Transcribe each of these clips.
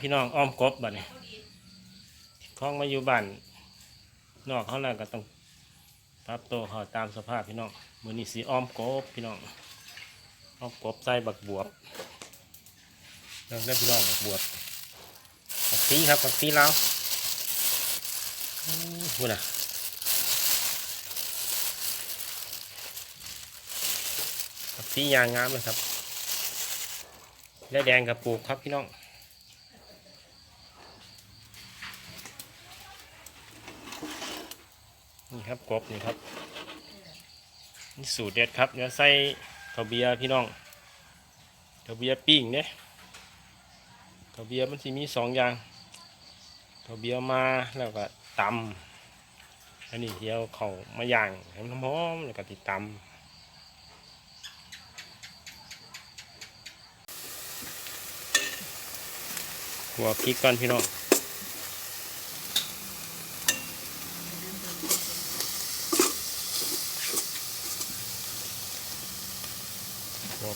พี่น้องอ้อมกบบัดนี้คล้องมาอยู่บ้านนอกเขาแล้วก็ต้องปรับตัวเขาตามสภาพพี่น้องมือนี้สีอ้อมกบพี่น้องอ้อมกบใส่บักบวบเรื่องได้พี่น้องบักบวบบักซีครับบักซีลาวอู้หูน่ะบักซียางงามเลยครับและแดงกับปลูกครับพี่น้อง ครับกบนี่ครับนี่สูตรเด็ดครับเนื้อไส้ข้าวเบียร์พี่น้องข้าวเบียร์ปิ้งเนี่ยข้าวเบียร์มันสิมีสองอย่างข้าวเบียร์มาแล้วก็ตำอันนี้เดียวเขามาย่างให้มันหอมแล้วก็ติดตำหัวพริกก่อนพี่น้อง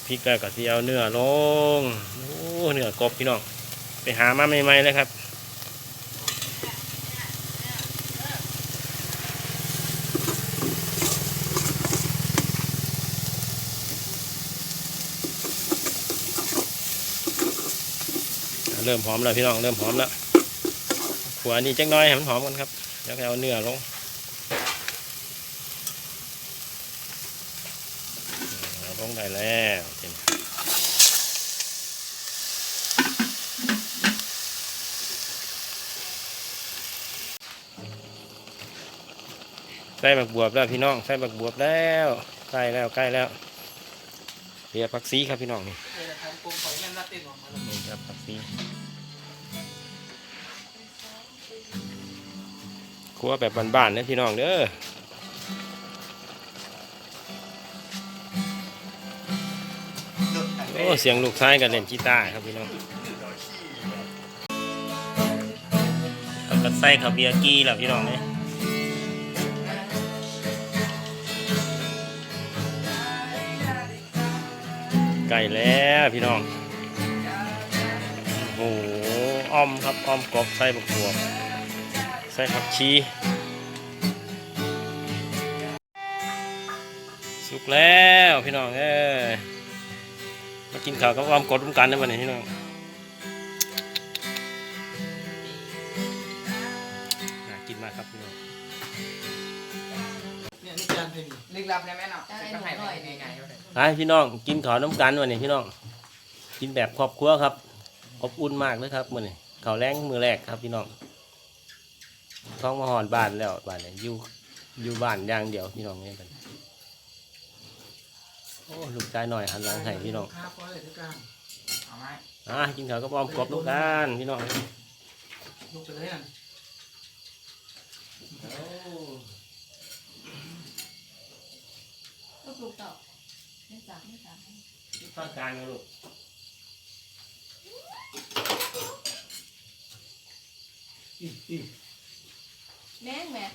พริกแล้วก็สิเอาเนื้อลงโอ้เนื้อกบพี่น้องไปหามาใหม่ๆเลยครับเริ่มหอมแล้วพี่น้องเริ่มหอมแล้วขัวนี่จักน้อยให้มันหอมกันครับ แล้วก็เอาเนื้อลง เอาล งได้แล้วเใส่บักบวบแล้วพี่น้องใส่บักบวบแล้วใกล้แล้วใกล้แล้วเรียกผักซีครับพี่น้องนี่นี่ครับผักซีครัวแบบบ้านๆนะพี่น้องเด้อ โอ้เสียงลูกชายกันเล่นกีตาร์ครับพี่น้องแล้วก็ใส่ข้าวเบียร์กี้แล้วพี่น้องเนี่ยไก่แล้วพี่น้อง โอ้โหอ้อมครับอ้อมกรอบใส่บักบวบใส่ผักชีสุกแล้วพี่น้องเอ้ย มากินข้าวกับความกดร่วมกันนะวันนี้พี่น้องน่ากินมากครับพี่น้องเนี่ยนี่จานเพนลึกลับได้ไหมเนาะจะให้ไปยังไงก็ได้ไปพี่น้อง กินข้าวน้ำกันวันนี้พี่น้อง กินแบบครอบครัวครับอบอุ่นมากเลยครับมื้อนี้ข้าวแรงมือแรกครับพี่น้องท้องมาหอนบ้านแล้วบ้านเนี่ยอยู่อยู่บ้านอย่างเดียวพี่น้องเนี่ยเป็นโอ้ลูกชายหน่อยหันหลังให้พี่น้องข้าวพอเลยทุกการเอาไหมอะกินข้าวกับความกรอบน้ำกันพี่น้องลูกไปเลยนั่นก็ปลูกต่อไม่จับไม่จับตอนกลางนะลูกอีอีแม่งแม่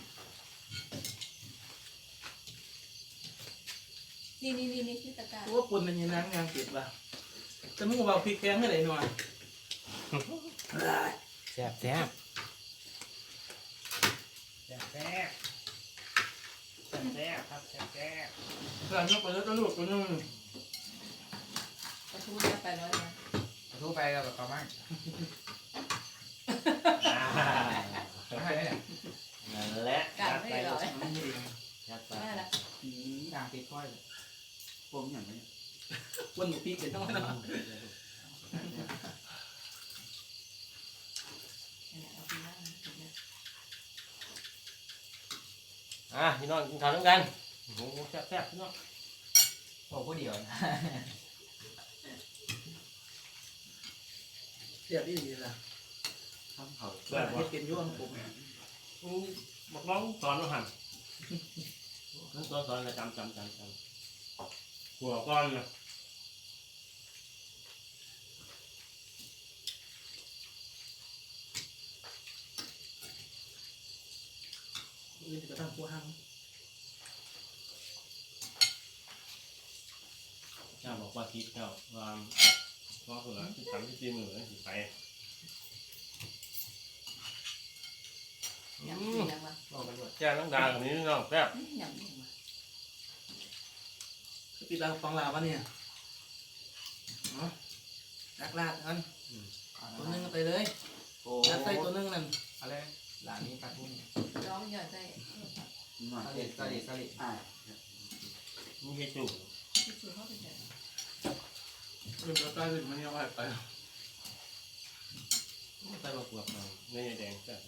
นี่นี่นี่นี่คือตะกร้ารตัวปุ่นมันยังนั่งงานเก็บว่ะจะมุ่งเบาพริกแกงให้ไหนหน่อยแซ่บแซ่บแซ่บแซ่บแซ่บครับแซ่บแซ่บกลางยกไปแล้วก็ลูกตัวนึงปลาทูได้ไปร้อยนะทูไปแล้วแบบประมาณอ่าให้ได้นั่นแหละกัดไม่ได้ร้อยยัดไปได้ละทางติดค่อยเลย ผมอย่างนี้วันหมูพริกเดี๋ยวต้องนะเอาไปนั่งนะอะพี่น้องกินข้าวด้วยกันโอ้โหแซ่บแซ่บพี่น้องโอ้ผู้เดียวนะเสียบอีกทีละทำเขาแบบให้กินยุ่งผมอืมบอกน้องสอนเราหันน้องสอนสอนเลยจำจำจำจำ của con này Bây giờ có thằng của hăng Cha บอกว่าคิดเจ้าว่าว่าเผื่อที่ทำที่ตีมือที่ไปยำยังวะบอกกันว่าแจ้งตั้งดาแบบนี้น้องแซ่บ nhầm ปิดตาฟังลาวะเนี่ยเนาะดักลาดอันตัวหนึงเอาไปเลยโอ้ยัดใส่ตัวหนึงนั่นอะไรหลานนี้ปลาทุ่งร้องย่อยใส่สลิดสลิดสลิดอ่านี่ให้จุ่มที่สุดเขาเป็นไงเริ่มตัวใต้ขึ้นมันยังไหวไปใส่มะกรูดมาไม่ใช่แดงแซ่บ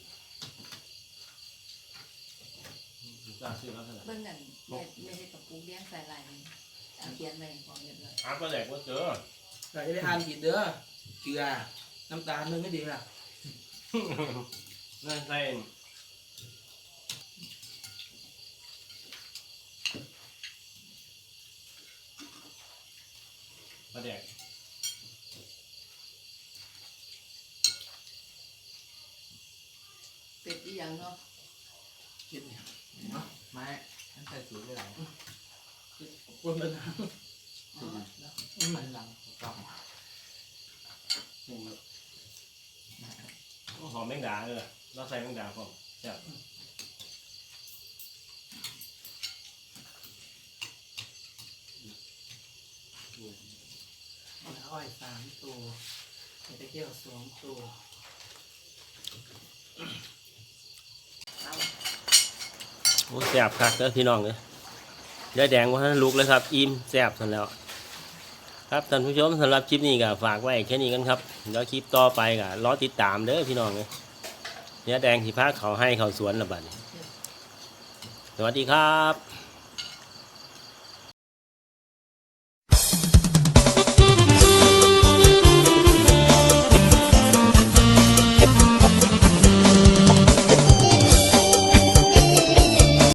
จ้าซื้อแล้วเท่าไหร่เบิ่งกันแม่ไม่ได้กับปูเลี้ยงใส่ลายนี่เอา เขียนไปของเรียบร้อยหาปลาแดกว่าเจอใส่ได้อ่านผิดเด้อเกลือน้ำตาลนึงไม่ดีล่ะนั่นใส่ปลาแดกเป็ดอีหยังเนาะผิดเนี่ยไม้ฉันใส่สูตรได้หลาย คนเป็นอ๋อมันหลังกล่องหอมแมงดาเลยเราใส่แมงดาพร้อมแซ่บอ้อยสามตัวไปเกี่ยวสองตัวเอาโอ้แซ่บคักเด้อพี่น้องเลย ยายแดงว่าท่านลุกเลยครับ อิ่มแซ่บสันแล้ว ครับท่านผู้ชมสำหรับคลิปนี้ก็ฝากไว้แค่นี้กันครับเดี๋ยวคลิปต่อไปก็รอติดตามเด้อพี่น้องเลยยายแดงที่พาเขาให้เขาสวนระบาดสวัสดีครับ